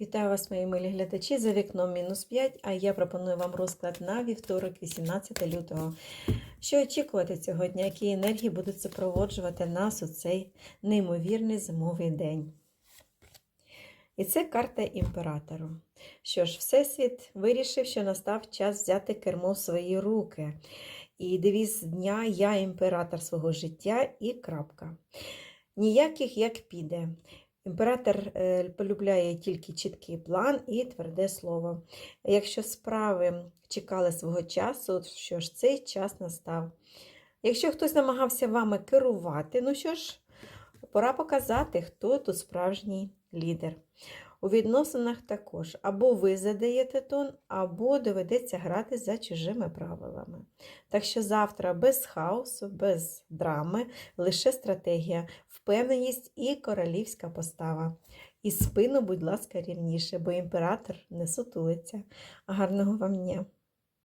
Вітаю вас, мої милі глядачі. За вікном мінус 5, а я пропоную вам розклад на вівторок, 18 лютого. Що очікувати цього дня, які енергії будуть супроводжувати нас у цей неймовірний зимовий день? І це карта імператору. Що ж, Всесвіт вирішив, що настав час взяти кермо в свої руки. І девіз дня Я імператор свого життя і крапка. Ніяких як піде. Імператор е, полюбляє тільки чіткий план і тверде слово. Якщо справи чекали свого часу, що ж цей час настав. Якщо хтось намагався вами керувати, ну що ж, пора показати, хто тут справжній лідер. У відносинах також або ви задаєте тон, або доведеться грати за чужими правилами. Так що завтра без хаосу, без драми, лише стратегія, впевненість і королівська постава. І спину, будь ласка, рівніше, бо імператор не сутулиться. Гарного вам дня!